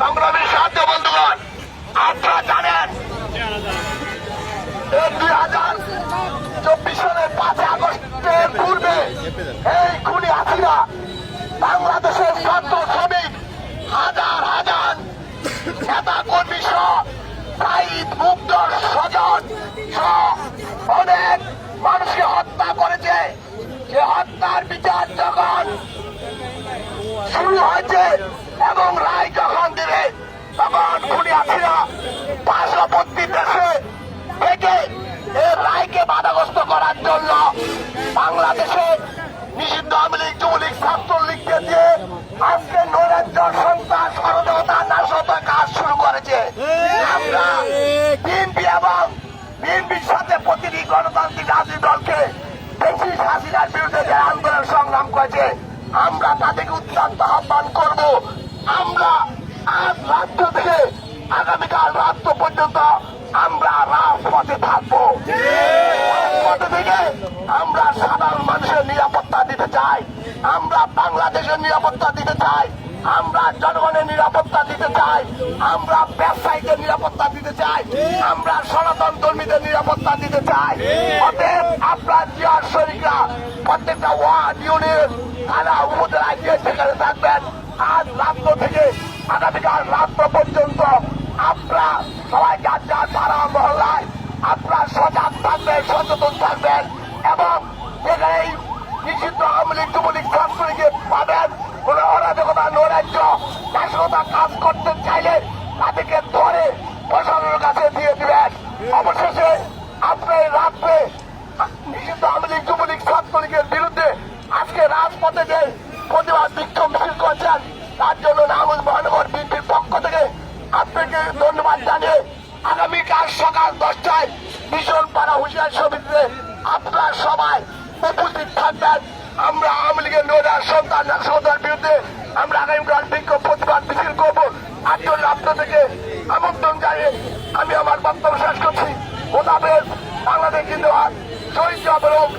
সংগ্রামের সাহায্য বন্ধুগণ, আপনারা জানেন দুই হাজার চব্বিশ সালের পাঁচই আগস্টের পূর্বে এই খুনি হাসিরা বাংলাদেশের ছাত্র শ্রমিক হাজার হাজার নেতা কর্মী সহ শহীদ স্বজন অনেক মানুষকে হত্যা করেছে। সে হত্যার বিচার যখন শুরু হয়েছে এবং রায় পার্শ্ববর্তী দেশে থেকে এই রায়কে বাধাগ্রস্ত করার জন্য বাংলাদেশে নিষিদ্ধ আওয়ামী লীগ, যুবলীগ, ছাত্রলীগকে দিয়ে আজকে নৈরাজ্য সন্ত্রাস ষড়যন্ত্র নাশকতা কাজ শুরু করেছে। আমরা বিএনপি এবং বিএনপির সাথে প্রতিটি গণতান্ত্রিক রাজনীতি দলকে বেশি হাসিনার বিরুদ্ধে যে আন্দোলন সংগ্রাম করেছে, আমরা তাদেরকে উত্তান্ত আহ্বান করব। আমরা আজ রাত্র থেকে আগামীকাল রাত্র পর্যন্ত আমরা রাজপথে থাকব। রাজপথে থেকে আমরা সাধারণ মানুষের নিরাপত্তা দিতে চাই। আমরা বাংলাদেশের নিরাপত্তা দিতে চাই। আমরা জনগণের নিরাপত্তা দিতে চাই। আমরা ব্যবসায়ীদের নিরাপত্তা দিতে চাই। আমরা সনাতন কর্মীদের নিরাপত্তা দিতে চাই। অতএব আপনার জিয়ার শরীররা প্রত্যেকটা ওয়ার্ড, ইউনিয়ন, থানা উপজেলায় গিয়ে সেখানে থাকবেন, আজ রাত্র থেকে আগামীকাল রাত্র পর্যন্ত আপনারা সবাই যার যার পাড়া মহল্লায় আপনারা সজাগ থাকবেন, সচেতন থাকবেন এবং এই নিষিদ্ধ আওয়ামী লীগ, যুবলীগ ছাত্রলীগে পাবেন, কোন অরাজকতা, নৈরাজ্য, নাশকতা কাজ করতে চাইলে তাদেরকে ধরে প্রশাসনের কাছে দিয়ে দিবেন। অবশেষে আপনি রাত্রে নিষিদ্ধ আওয়ামী লীগ, যুবলীগ, ছাত্রলীগের বিরুদ্ধে আজকে রাজপথে যে প্রতিবাদ বিক্ষোভ মিছিল করছেন তার জন্য নামুল মহানগর বিএনপির পক্ষ থেকে আপনাকে ধন্যবাদ জানিয়ে আগামীকাল সকাল দশটায় ভীষণ পাড়া হুঁশিয়ার সমিতিতে আপনার সবাই উপস্থিত থাকবেন। আমরা আওয়ামী লীগের নোরা সন্তান সন্তান বিরুদ্ধে আমরা আগামীকাল বিক্ষোভ প্রতিবাদ মিছিল করব। তার জন্য আপনাদেরকে আমন্ত্রণ জানিয়ে আমি আমার বক্তব্য শেষ করছি। মোতাবেক বাংলাদেশ কিন্তু শহীদ জবরক